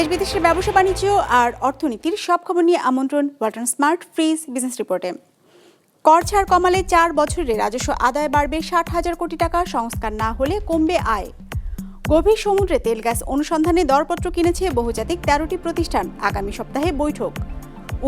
দেশ বিদেশের ব্যবসা, বাণিজ্য আর অর্থনীতির সব খবর নিয়ে আমন্ত্রণ ওয়ালটন স্মার্ট ফ্রিজ বিজনেস রিপোর্টে। কর ছাড় কমালে চার বছরে রাজস্ব আদায় বাড়বে ষাট হাজার কোটি টাকা, সংস্কার না হলে কমবে আয়। গভীর সমুদ্রে তেল, গ্যাস অনুসন্ধানে দরপত্র কিনেছে বহুজাতিক তেরোটি প্রতিষ্ঠান। আগামী সপ্তাহে বৈঠক।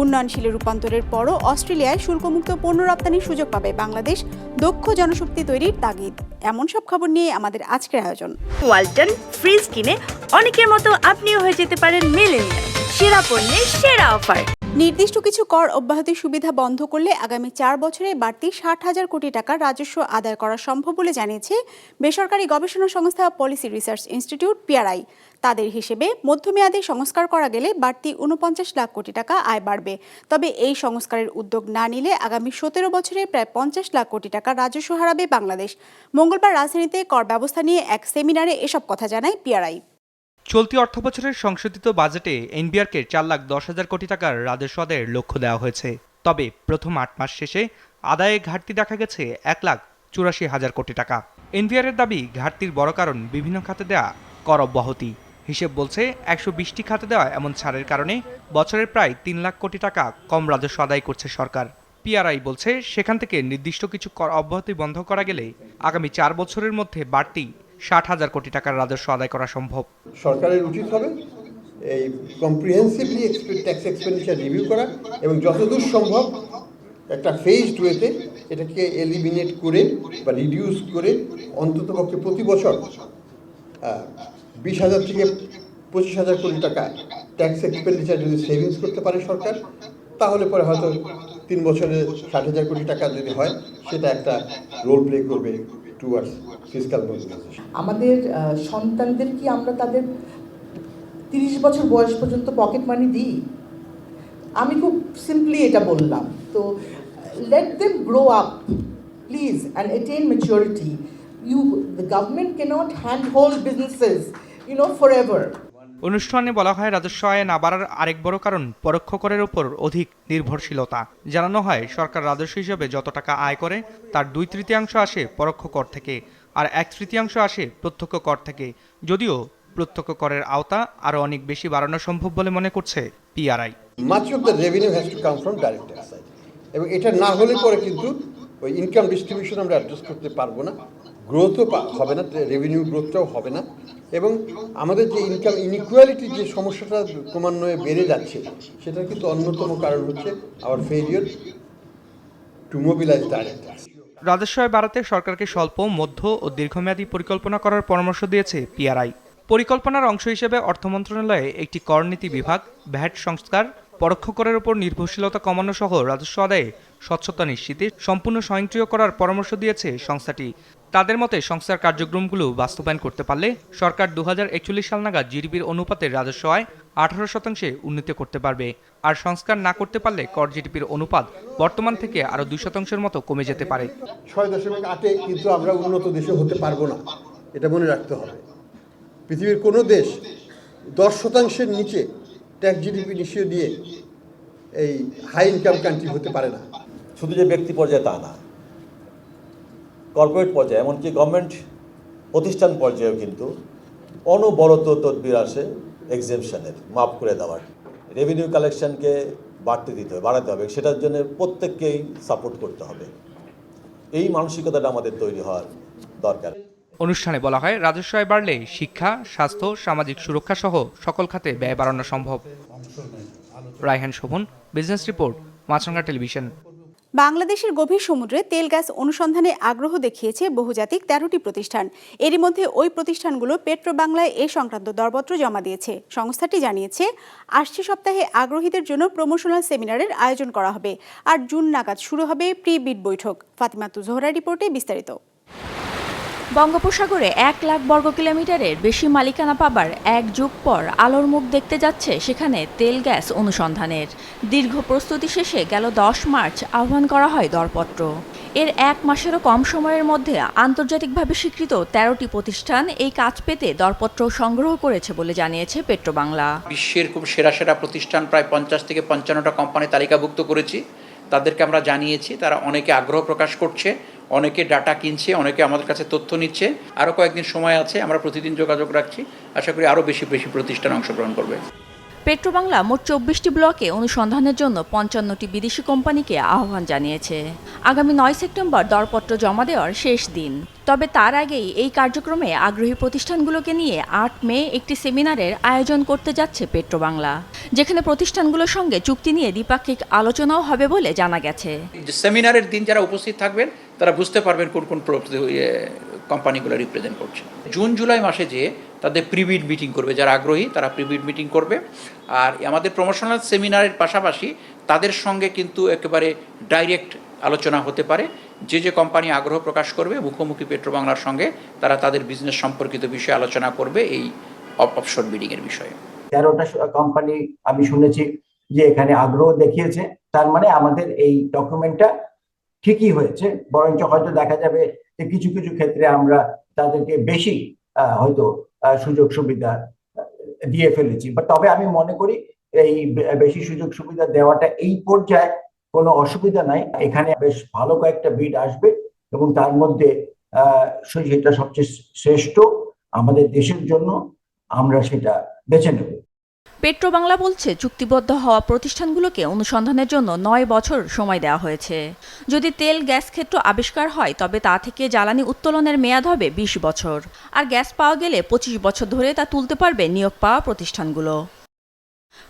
উন্নয়নশীল রূপান্তরের পরও অস্ট্রেলিয়ায় শুল্কমুক্ত পণ্য রপ্তানির সুযোগ পাবে বাংলাদেশ দক্ষ জনশক্তি তৈরির তাগিদ। এমন সব খবর নিয়ে আমাদের আজকের আয়োজন। ওয়ালটন ফ্রিজ কিনে অনেকের মতো আপনিও হয়ে যেতে পারেন মেলেনিয়া সেরা পণ্যের সেরা অফার। নির্দিষ্ট কিছু কর অব্যাহতির সুবিধা বন্ধ করলে আগামী চার বছরে বাড়তি ষাট হাজার কোটি টাকার রাজস্ব আদায় করা সম্ভব বলে জানিয়েছে বেসরকারি গবেষণা সংস্থা পলিসি রিসার্চ ইনস্টিটিউট, পিআরআই। তাদের হিসেবে মধ্যমেয়াদে সংস্কার করা গেলে বাড়তি উনপঞ্চাশ লাখ কোটি টাকা আয় বাড়বে। তবে এই সংস্কারের উদ্যোগ না নিলে আগামী সতেরো বছরে প্রায় পঞ্চাশ লাখ কোটি টাকা রাজস্ব হারাবে বাংলাদেশ। মঙ্গলবার রাজধানীতে কর ব্যবস্থা নিয়ে এক সেমিনারে এসব কথা জানায় পিআরআই। চলতি অর্থবছরের সংশোধিত বাজেটে এনবিআরকে চার লাখ দশ হাজার কোটি টাকার রাজস্ব আদায়ের লক্ষ্য দেওয়া হয়েছে। তবে প্রথম আট মাস শেষে আদায়ে ঘাটতি দেখা গেছে এক লাখ চুরাশি হাজার কোটি টাকা। এনবিআরের দাবি, ঘাটতির বড় কারণ বিভিন্ন খাতে দেওয়া কর অব্যাহতি। হিসেব বলছে, একশো বিশটি খাতে দেওয়া এমন ছাড়ের কারণে বছরের প্রায় তিন লাখ কোটি টাকা কম রাজস্ব আদায় করছে সরকার। পিআরআই বলছে, সেখান থেকে নির্দিষ্ট কিছু কর অব্যাহতি বন্ধ করা গেলে আগামী চার বছরের মধ্যে বাড়তি ষাট হাজার কোটি টাকার রাজস্ব আদায় করা সম্ভব। সরকারের উচিত হবে এই কম্প্রিহেন্সিভলি ট্যাক্স এক্সপেন্ডিচার রিভিউ করা এবং যতদূর সম্ভব একটা ফেজড ওয়েতে এটাকে এলিমিনেট করে বা রিডিউস করে অন্ততপক্ষে প্রতি বছর বিশ হাজার থেকে পঁচিশ হাজার কোটি টাকা ট্যাক্স এক্সপেন্ডিচার যদি সেভিংস করতে পারে সরকার, তাহলে পরে হয়তো তিন বছরে ষাট হাজার কোটি টাকা যদি হয়, সেটা একটা রোল প্লে করবে টুয়ার্ডস ফিজিক্যাল আমাদের সন্তানদের কি আমরা তাদের তিরিশ বছর বয়স পর্যন্ত পকেট মানি দিই? আমি খুব সিম্পলি এটা বললাম। তো let them grow up please and attain maturity you the government cannot hand hold businesses you know for অনুষ্ঠানে বলা হয় রাজস্ব আয় না বাড়ার আরেক বড় কারণ পরোক্ষ করের উপর অধিক নির্ভরশীলতা। জানানো হয়, সরকার রাজস্ব হিসেবে যত টাকা আয় করে, তার দুই তৃতীয়াংশ আসে পরোক্ষ কর থেকে আর এক তৃতীয়াংশ আসে প্রত্যক্ষ কর থেকে। যদিও প্রত্যক্ষ করের আওতা আরও অনেক বেশি বাড়ানো সম্ভব বলে মনে করছে পিআরআই। ডাইরেক্ট এবং এটা না হলে পরে কিন্তু ওই ইনকাম ডিস্ট্রিবিউশন আমরা অ্যাডজাস্ট করতে পারব না। গ্রোথও হবে না রেভিনিউ গ্রোথটাও হবে না। এবং আমাদের যে ইনকাম ইনইকুয়ালিটি যে সমস্যাটা ক্রমান্বয়ে বেড়ে যাচ্ছে, সেটার কিন্তু অন্যতম কারণ হচ্ছে our failure to mobilise direct রাজস্ব বাড়াতে সরকারকে স্বল্প, মধ্য ও দীর্ঘমেয়াদী পরিকল্পনা করার পরামর্শ দিয়েছে পিআরআই। পরিকল্পনার অংশ হিসেবে অর্থ মন্ত্রণালয়ে একটি করনীতি বিভাগ ভ্যাট সংস্কার পরোক্ষ করের উপর নির্ভরশীলতা কমানো সহ রাজস্ব আদায়ে স্বচ্ছতা নিশ্চিতে সম্পূর্ণ স্বয়ংক্রিয় করার পরামর্শ দিয়েছে সংস্থাটি। তাদের মতে, সংস্থার কার্যক্রমগুলো বাস্তবায়ন করতে পারলে সরকার দুহাজার একচল্লিশ সাল নাগাদ জিডিপির অনুপাতে রাজস্ব আয় আঠারো শতাংশে উন্নীত করতে পারবে। আর সংস্কার না করতে পারলে কর জিডিপির অনুপাত বর্তমান থেকে আরও দুই শতাংশের মতো কমে যেতে পারে। ছয় দশমিক আটে কিন্তু আমরা উন্নত দেশে হতে পারব না। এটা মনে রাখতে হবে। পৃথিবীর কোনো দেশ দশ শতাংশের নিচে ট্যাক্স জিডিপি নিশ্চয় দিয়ে এই হাই ইনকাম কান্ট্রি হতে পারে না। শুধু যে ব্যক্তি পর্যায়ে তা না কর্পোরেট পর্যায়ে, এমনকি গভর্নমেন্ট প্রতিষ্ঠান পর্যায়েও কিন্তু অনবরত তদবির আসে এক্সেমশনের মাফ করে দেওয়ার। রেভিনিউ কালেকশনকে বাড়তে দিতে হবে, বাড়াতে হবে, সেটার জন্য প্রত্যেককেই সাপোর্ট করতে হবে। এই মানসিকতাটা আমাদের তৈরি হওয়ার দরকার। অনুষ্ঠানে বলা হয়, রাজস্ব আয় বাড়লে শিক্ষা, স্বাস্থ্য, সামাজিক সুরক্ষা সহ সকল খাতে ব্যয় বাড়ানো সম্ভব। Raihan Shovon, business report, Maasranga television. বাংলাদেশের গভীর সমুদ্রে তেল গ্যাস অনুসন্ধানে আগ্রহ দেখিয়েছে বহুজাতিক তেরোটি প্রতিষ্ঠান। এরই মধ্যে ওই প্রতিষ্ঠানগুলো পেট্রো বাংলায় এ সংক্রান্ত দরপত্র জমা দিয়েছে। সংস্থাটি জানিয়েছে, আসছে সপ্তাহে আগ্রহীদের জন্য প্রমোশনাল সেমিনারের আয়োজন করা হবে। আর জুন নাগাদ শুরু হবে প্রি বিড বৈঠক। ফাতিমাতু জোহরা রিপোর্টে বিস্তারিত। বঙ্গোপসাগরে এক লাখ বর্গ কিলোমিটারের বেশি মালিকানা পাবার এক যুগ পর আলোর মুখ দেখতে যাচ্ছে সেখানে তেল গ্যাস অনুসন্ধানের। দীর্ঘ প্রস্তুতি শেষে গেল দশ মার্চ, আহ্বান করা হয় দরপত্র। এর এক মাসেরও কম সময়ের মধ্যে আন্তর্জাতিকভাবে স্বীকৃত তেরোটি প্রতিষ্ঠান এই কাজ পেতে দরপত্র সংগ্রহ করেছে বলে জানিয়েছে পেট্রোবাংলা। বিশ্বের খুব সেরা সেরা প্রতিষ্ঠান প্রায় পঞ্চাশ থেকে পঞ্চান্নটা কোম্পানি তালিকাভুক্ত করেছি। তাদেরকে আমরা জানিয়েছি, তারা অনেকে আগ্রহ প্রকাশ করছে। অনেকে ডাটা কিনছে অনেকে আমাদের কাছে তথ্য নিচ্ছে। আরও কয়েকদিন সময় আছে আমরা প্রতিদিন যোগাযোগ রাখছি। আশা করি আরও বেশি বেশি প্রতিষ্ঠান অংশগ্রহণ করবে। পেট্রোবাংলা মোট চব্বিশটি ব্লকে অনুসন্ধানের জন্য পঞ্চান্নটি বিদেশি কোম্পানিকে আহ্বান জানিয়েছে। আগামী নয় সেপ্টেম্বর দরপত্র জমা দেওয়ার শেষ দিন। তবে তার আগেই এই কার্যক্রমে আগ্রহী প্রতিষ্ঠানগুলোকে নিয়ে আট মে একটি সেমিনারের আয়োজন করতে যাচ্ছে পেট্রোবাংলা যেখানে প্রতিষ্ঠানগুলোর সঙ্গে চুক্তি নিয়ে দ্বিপাক্ষিক আলোচনাও হবে বলে জানা গেছে। সেমিনারের দিন যারা উপস্থিত থাকবেন তারা বুঝতে পারবেন কোন কোন কোম্পানিগুলো রিপ্রেজেন্ট করছে। জুন, জুলাই মাসে যে তাদের প্রিবিড মিটিং করবে, যারা আগ্রহী তারা প্রিবিড মিটিং করবে। আর আমাদের প্রমোশনাল সেমিনারের পাশাপাশি তাদের সঙ্গে কিন্তু একেবারে ডাইরেক্ট আলোচনা হতে পারে। যে যে কোম্পানি আগ্রহ প্রকাশ করবে, মুখোমুখি পেট্রোবাংলার সঙ্গে তারা তাদের বিজনেস সম্পর্কিত বিষয়ে আলোচনা করবে এই অপশন বিডিংয়ের বিষয়ে। তেরোটা কোম্পানি আমি শুনেছি যে এখানে আগ্রহ দেখিয়েছে। তার মানে আমাদের এই ডকুমেন্টটা ঠিকই হয়েছে, বরঞ্চ হয়তো দেখা যাবে যে কিছু কিছু ক্ষেত্রে আমরা তাদেরকে বেশি হয়তো সুযোগ সুবিধা দিয়ে ফেলেছি। বা তবে আমি মনে করি এই বেশি সুযোগ সুবিধা দেওয়াটা এই পর্যায়ে কোনো অসুবিধা নাই। এখানে বেশ ভালো কয়েকটা বিড আসবে এবং তার মধ্যে সেটা সবচেয়ে শ্রেষ্ঠ আমাদের দেশের জন্য আমরা সেটা বেছে নেব। পেট্রোবাংলা বলছে, চুক্তিবদ্ধ হওয়া প্রতিষ্ঠানগুলোকে অনুসন্ধানের জন্য নয় বছর সময় দেওয়া হয়েছে। যদি তেল গ্যাস ক্ষেত্র আবিষ্কার হয়, তবে তা থেকে জ্বালানি উত্তোলনের মেয়াদ হবে বিশ বছর। আর গ্যাস পাওয়া গেলে পঁচিশ বছর ধরে তা তুলতে পারবে নিয়োগ পাওয়া প্রতিষ্ঠানগুলো।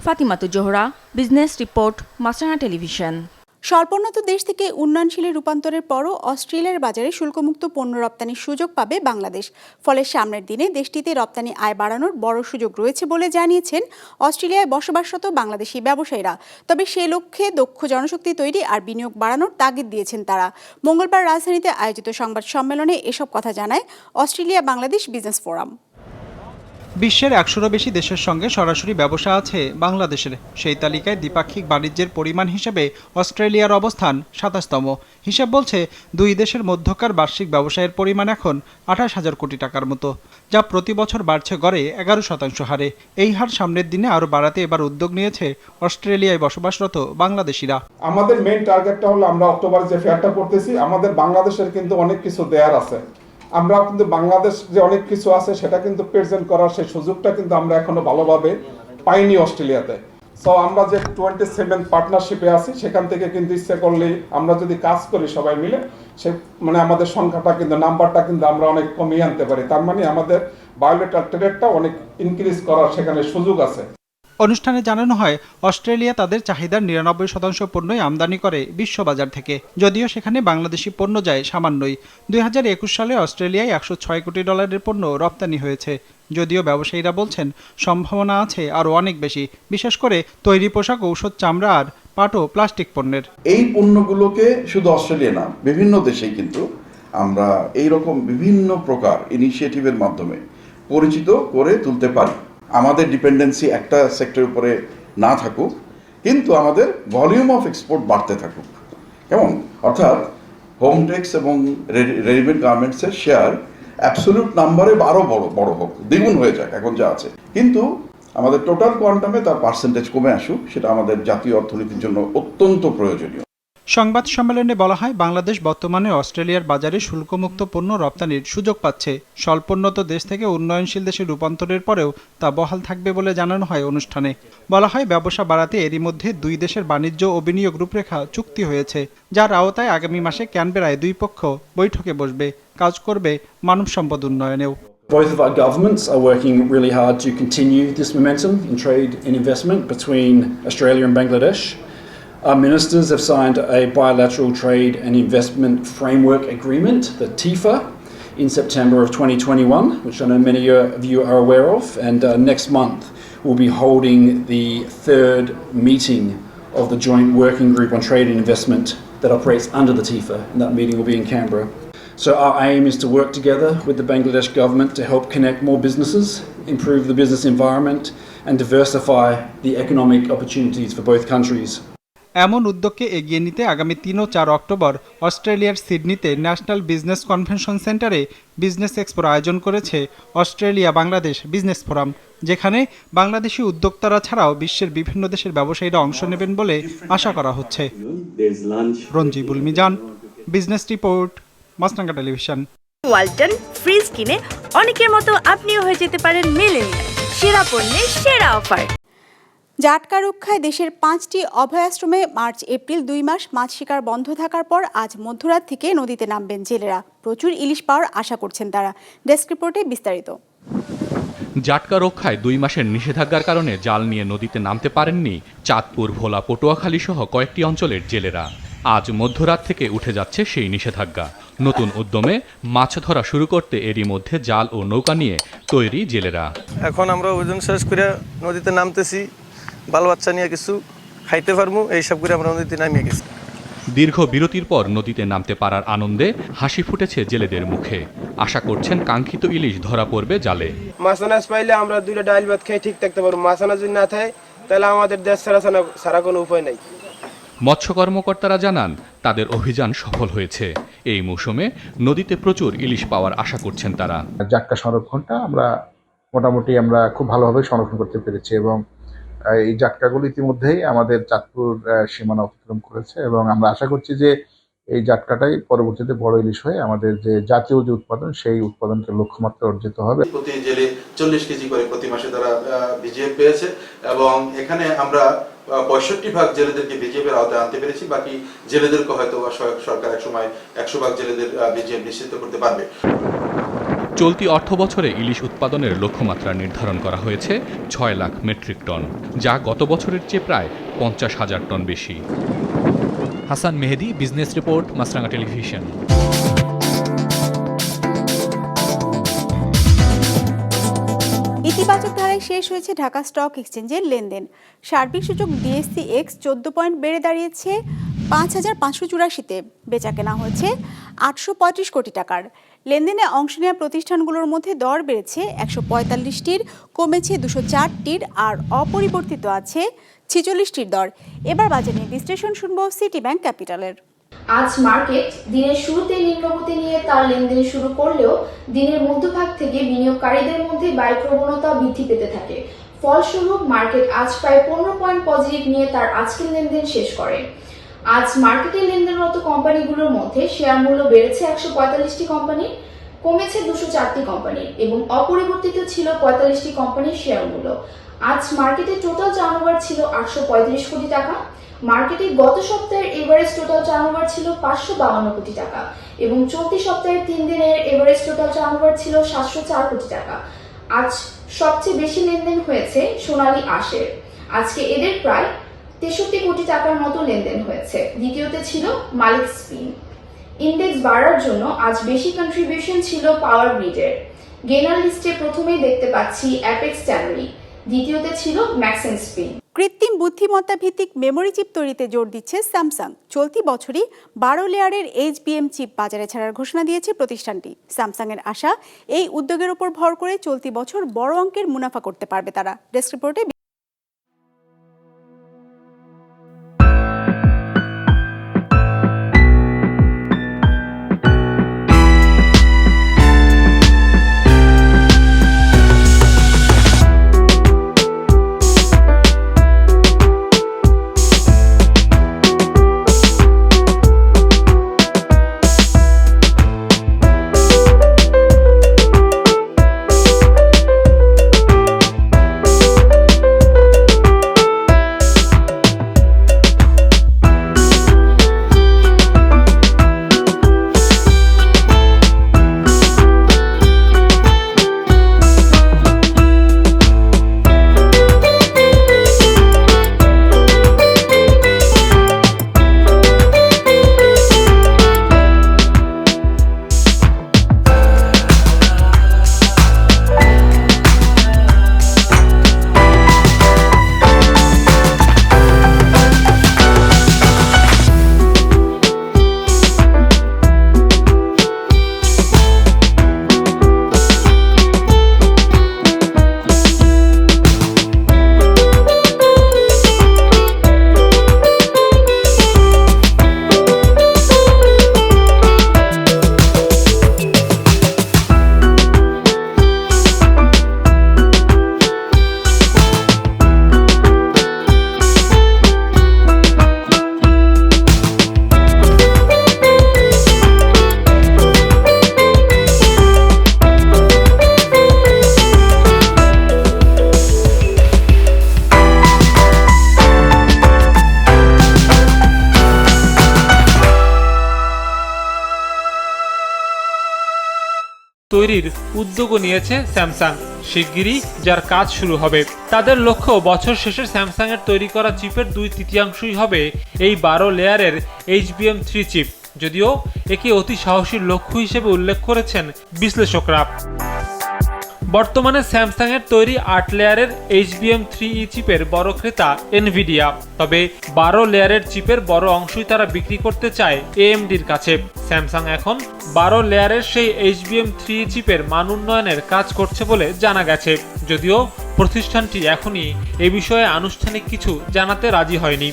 Fatimatu Zohra business report Maasranga television. স্বল্পোন্নত দেশ থেকে উন্নয়নশীলে রূপান্তরের পরও অস্ট্রেলিয়ার বাজারে শুল্কমুক্ত পণ্য রপ্তানির সুযোগ পাবে বাংলাদেশ। ফলে সামনের দিনে দেশটিতে রপ্তানি আয় বাড়ানোর বড় সুযোগ রয়েছে বলে জানিয়েছেন অস্ট্রেলিয়ায় বসবাসরত বাংলাদেশি ব্যবসায়ীরা। তবে সে লক্ষ্যে দক্ষ জনশক্তি তৈরি আর বিনিয়োগ বাড়ানোর তাগিদ দিয়েছেন তারা। মঙ্গলবার রাজধানীতে আয়োজিত সংবাদ সম্মেলনে এসব কথা জানায় অস্ট্রেলিয়া বাংলাদেশ বিজনেস ফোরাম। বিশ্বের একশোরও বেশি দেশের সঙ্গে সরাসরি ব্যবসা আছে বাংলাদেশের। সেই তালিকায় দ্বিপাক্ষিক বাণিজ্যের পরিমাণ হিসেবে অস্ট্রেলিয়ার অবস্থান সাতাশতম। হিসাব বলছে, দুই দেশের মধ্যকার বার্ষিক ব্যবসায়ের পরিমাণ এখন আঠাশ হাজার কোটি টাকার মতো, যা প্রতি বছর বাড়ছে গড়ে এগারো শতাংশ হারে। এই হার সামনের দিনে আরও বাড়াতে এবার উদ্যোগ নিয়েছে অস্ট্রেলিয়ায় বসবাসরত বাংলাদেশিরা। আমাদের মেইন টার্গেটটা হলো আমরা অক্টোবরে যে ফেয়ারটা করতেছি আমাদের বাংলাদেশের কিন্তু অনেক কিছু দেয়ার আছে। আমরা কিন্তু বাংলাদেশ যে অনেক কিছু আছে সেটা কিন্তু প্রেজেন্ট করার সেই সুযোগটা কিন্তু আমরা এখনও ভালোভাবে পাইনি অস্ট্রেলিয়াতে। সো আমরা যে টোয়েন্টি সেভেন পার্টনারশিপে আছি, সেখান থেকে কিন্তু ইচ্ছে করলে আমরা যদি কাজ করি সবাই মিলে, সে মানে আমাদের সংখ্যাটা কিন্তু নাম্বারটা কিন্তু আমরা অনেক কমিয়ে আনতে পারি। তার মানে আমাদের বায়োলেটার ট্রেডটা অনেক ইনক্রিজ করার সেখানে সুযোগ আছে। অনুষ্ঠানে জানানো হয়, অস্ট্রেলিয়া তাদের চাহিদার নিরানব্বই শতাংশ পণ্যই আমদানি করে বিশ্ববাজার থেকে। যদিও সেখানে বাংলাদেশি পণ্য যায় সামান্যই। দুই হাজার একুশ সালে অস্ট্রেলিয়ায় একশো ছয় কোটি ডলারের পণ্য রপ্তানি হয়েছে। যদিও ব্যবসায়ীরা বলছেন, সম্ভাবনা আছে আরও অনেক বেশি, বিশেষ করে তৈরি পোশাক, ঔষধ, চামড়া আর পাট প্লাস্টিক পণ্যের। এই পণ্যগুলোকে শুধু অস্ট্রেলিয়া না, বিভিন্ন দেশেই কিন্তু আমরা এই রকম বিভিন্ন প্রকার ইনিশিয়েটিভের মাধ্যমে পরিচিত করে তুলতে পারি। আমাদের ডিপেন্ডেন্সি একটা সেক্টরের উপরে না থাকুক, কিন্তু আমাদের ভলিউম অফ এক্সপোর্ট বাড়তে থাকুক। কেমন? অর্থাৎ হোম টেক্স এবং রেডিমেড গার্মেন্টসের শেয়ার অ্যাবসোলিউট নাম্বারে আরও বড় বড় হোক, দ্বিগুণ হয়ে যাক, এখন যা আছে। কিন্তু আমাদের টোটাল কোয়ান্টামে তার পার্সেন্টেজ কমে আসুক, সেটা আমাদের জাতীয় অর্থনীতির জন্য অত্যন্ত প্রয়োজনীয়। সংবাদ সম্মেলনে বলা হয়, বাংলাদেশ বর্তমানে অস্ট্রেলিয়ার বাজারে শুল্কমুক্ত পণ্য রপ্তানির সুযোগ পাচ্ছে। স্বল্পোন্নত দেশ থেকে উন্নয়নশীল দেশে রূপান্তরের পরেও তা বহাল থাকবে বলে জানানো হয় অনুষ্ঠানে। বলা হয়, ব্যবসা বাড়াতে এরই মধ্যে দুই দেশের বাণিজ্য ও বিনিয়োগ রূপরেখা চুক্তি হয়েছে, যার আওতায় আগামী মাসে ক্যানবেরায় দুই পক্ষ বৈঠকে বসবে। কাজ করবে মানব সম্পদ উন্নয়নেও। Both of our governments are working really hard to continue this momentum in trade and investment between Australia and Bangladesh. Our ministers have signed a bilateral trade and investment framework agreement, the TIFA, in September of 2021, which I know many of you are aware of. And uh, next month, we'll be holding the third meeting of the joint working group on trade and investment that operates under the TIFA, and that meeting will be in Canberra. So our aim is to work together with the Bangladesh government to help connect more businesses, improve the business environment, and diversify the economic opportunities for both countries. এমন উদ্যোগকে এগিয়ে নিতে আগামী তিন ও চার October অস্ট্রেলিয়ার সিডনিতে national business convention সেন্টারে বিজনেস এক্সপোর আয়োজন করেছে অস্ট্রেলিয়া বাংলাদেশ বিজনেস ফোরাম, যেখানে বাংলাদেশি উদ্যোক্তারা ছাড়াও বিশ্বের বিভিন্ন দেশের ব্যবসায়ীরা অংশ নেবেন বলে আশা করা হচ্ছে। Ranjibul Mizan, business report, Maasranga television. Walton fridge কিনে অনেকের মতো আপনিও হয়ে যেতে পারেন মিলেনিয়াল। সেরা পণ্যের সেরা অফার। জাটকা রক্ষায় দেশের পাঁচটি অভয়াশ্রমে মার্চ এপ্রিল দুই মাস মাছ শিকার বন্ধ থাকার পর আজ মধ্যরাত থেকে নদীতে নামবেন জেলেরা। প্রচুর ইলিশ পাওয়ার আশা করছেন তারা। ডেস্ক রিপোর্টে বিস্তারিত। জাটকা রক্ষায় দুই মাসের নিষেধাজ্ঞার কারণে জাল নিয়ে নদীতে নামতে পারেননি চাঁদপুর ভোলা পটুয়াখালী সহ কয়েকটি অঞ্চলের জেলেরা। আজ মধ্যরাত থেকে উঠে যাচ্ছে সেই নিষেধাজ্ঞা। নতুন উদ্যমে মাছ ধরা শুরু করতে এরই মধ্যে জাল ও নৌকা নিয়ে তৈরি জেলেরা। এখন আমরা ওজন শেষ করে নদীতে নামতেছি। বাল বাচ্চা নিয়ে কিছু খাইতে পারব এইসব করে আমরা নদীতে নামিয়ে গেছি। দীর্ঘ বিরতির পর নদীতে নামতে পারার আনন্দে হাসি ফুটেছে জেলেদের মুখে। আশা করছেন কাঙ্ক্ষিত ইলিশ ধরা পড়বে জালে। মাছ আনাজ পাইলে আমরা দুইটা ডাল ভাত খেয়ে ঠিক থাকতে পারব। মাছ আনাজ যদি না থাকে তাহলে আমাদের দেশ ছাড়া ছাড়া কোনো উপায় নাই। মৎস্য কর্মকর্তারা জানান তাদের অভিযান সফল হয়েছে। এই মৌসুমে নদীতে প্রচুর ইলিশ পাওয়ার আশা করছেন তারা। জাটকা সংরক্ষণটা আমরা মোটামুটি আমরা খুব ভালোভাবে সংরক্ষণ করতে পেরেছি এবং এই জাটকাগুলো ইতিমধ্যেই আমাদের চাঁদপুর সীমানা অতিক্রম করেছে এবং আমরা আশা করছি যে এই জাটকাটাই পরবর্তীতে বড় ইলিশ হয়ে আমাদের যে জাতীয় যে উৎপাদন, সেই উৎপাদনকে লক্ষ্যমাত্রা অর্জিত হবে। প্রতি জেলে চল্লিশ কেজি করে প্রতি মাসে তারা বিজিএফ পেয়েছে এবং এখানে আমরা পঁয়ষট্টি ভাগ জেলেদেরকে বিজিএফ এর আওতায় আনতে পেরেছি, বাকি জেলেদেরকে হয়তো সরকার এক সময় একশো ভাগ জেলেদের বিজেপি নিশ্চিত করতে পারবে। চলতি অর্থ বছরে ইলিশ উৎপাদনের লক্ষ্যমাত্রা নির্ধারণ করা হয়েছে ছয় লাখ মেট্রিক টন, যা গত বছরের চেয়ে প্রায় পঞ্চাশ হাজার টন বেশি। Hasan Mehedi, business report Maasranga television. ইতিবাচক ধারায় শেষ হয়েছে ঢাকা স্টক এক্সচেঞ্জের লেনদেন। সার্বিক সূচক ডিএসসি এক্স চোদ্দ পয়েন্ট বেড়ে দাঁড়িয়েছে পাঁচ হাজার পাঁচশো চুরাশিতে বেচা কেনা হয়েছে আটশো পঁয়ত্রিশ কোটি টাকার। লেনদেনে অংশ নেওয়া প্রতিষ্ঠানগুলোর মধ্যে দর বেড়েছে একশো পঁয়তাল্লিশটির, কমেছে দুশো চারটির আর অপরিবর্তিত আছে ছেচল্লিশটির দর। এবার বাজার বিশ্লেষণ শুনব সিটি ব্যাংক ক্যাপিটালের। আজ মার্কেট দিনের শুরুতে নিম্নগতি নিয়ে তার লেনদেন শুরু করলেও দিনের মধ্যভাগ থেকে বিনিয়োগকারীদের মধ্যে বায়ু প্রবণতা বৃদ্ধি পেতে থাকে। ফলস্বরূপ মার্কেট আজ প্রায় পনেরো পয়েন্ট পজিটিভ নিয়ে তার আজকের লেনদেন শেষ করে। আজ মার্কেটে লেনদেনরত কোম্পানিগুলোর মধ্যে শেয়ার মূল্য বেড়েছে একশো পঁয়তাল্লিশটি কোম্পানি, কমেছে দুশো চারটি কোম্পানি এবং অপরিবর্তিত ছিল পঁয়তাল্লিশটি কোম্পানির শেয়ার মূল্য। আজ মার্কেটে টোটাল টার্নওভার ছিল আটশো পঁয়ত্রিশ কোটি টাকা। মার্কেটে গত সপ্তাহের এভারেজ টোটাল টার্নওভার ছিল পাঁচশো বাউন্ন কোটি টাকা এবং চলতি সপ্তাহের তিন দিনের এভারেজ টোটাল টার্নওভার ছিল সাতশো চার কোটি টাকা। আজ সবচেয়ে বেশি লেনদেন হয়েছে সোনালী আশের। আজকে এদের প্রায় তেষট্টি কোটি টাকার মতো লেনদেন হয়েছে। দ্বিতীয়তে ছিল মালিক স্পিন। ইন্ডেক্স বাড়ার জন্য আজ বেশি কন্ট্রিবিউশন ছিল পাওয়ার গ্রিডের। গেনার লিস্টে প্রথমেই দেখতে পাচ্ছি অ্যাপেক্স ট্যানারি দ্বিতীয়তে ছিল ম্যাক্সেন স্পিন কৃত্রিম বুদ্ধিমত্তা ভিত্তিক মেমোরি চিপ তৈরিতে জোর দিচ্ছে স্যামসাং চলতি বছরই বারো লেয়ারের এইচবিএম চিপ বাজারে ছাড়ার ঘোষণা দিয়েছে প্রতিষ্ঠানটি। স্যামসাংয়ের আশা, এই উদ্যোগের উপর ভর করে চলতি বছর বড় অঙ্কের মুনাফা করতে পারবে তারা। ডেস্ক রিপোর্টে তৈরির উদ্যোগও নিয়েছে স্যামসাং। শিগগিরই যার কাজ শুরু হবে। তাদের লক্ষ্য বছর শেষে স্যামসাং এর তৈরি করা চিপের দুই তৃতীয়াংশই হবে এই বারো লেয়ারের এইচবিএম থ্রি চিপ। যদিও একে অতি সাহসী লক্ষ্য হিসেবে উল্লেখ করেছেন বিশ্লেষকরা। বর্তমানে স্যামসাং এর তৈরি আট লেয়ারের এইচবিএম থ্রি ই চিপের বড় ক্রেতা এনভিডিয়া। তবে বারো লেয়ারের চিপের বড় অংশই তারা বিক্রি করতে চায় এএমডির কাছে। স্যামসাং এখন বারো লেয়ারের সেই এইচবিএম থ্রি চিপের মান উন্নয়নের কাজ করছে বলে জানা গেছে। যদিও প্রতিষ্ঠানটি এখনই এ বিষয়ে আনুষ্ঠানিক কিছু জানাতে রাজি হয়নি।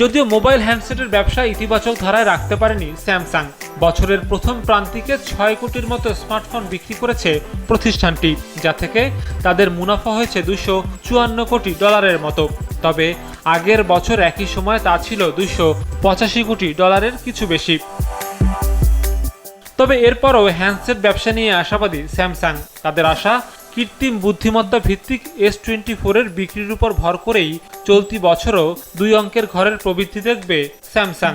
যদিও মোবাইল হ্যান্ডসেটের ব্যবসা ইতিবাচক ধারায় রাখতে পারেনি স্যামসাং। বছরের প্রথম প্রান্তিকে ছয় কোটির মতো স্মার্টফোন বিক্রি করেছে প্রতিষ্ঠানটি, যা থেকে তাদের মুনাফা হয়েছে দুশো চুয়ান্ন কোটি ডলারের মতো। তবে আগের বছর একই সময় তা ছিল দুশো পঁচাশি কোটি ডলারের কিছু বেশি। তবে এরপরও হ্যান্ডসেট ব্যবসা নিয়ে আশাবাদী স্যামসাং। তাদের আশা, কৃত্রিম বুদ্ধিমত্তা ভিত্তিক এস টোয়েন্টি ফোরের বিক্রির উপর ভর করেই চলতি বছরও দুই অঙ্কের ঘরের প্রবৃদ্ধি দেখবে Samsung.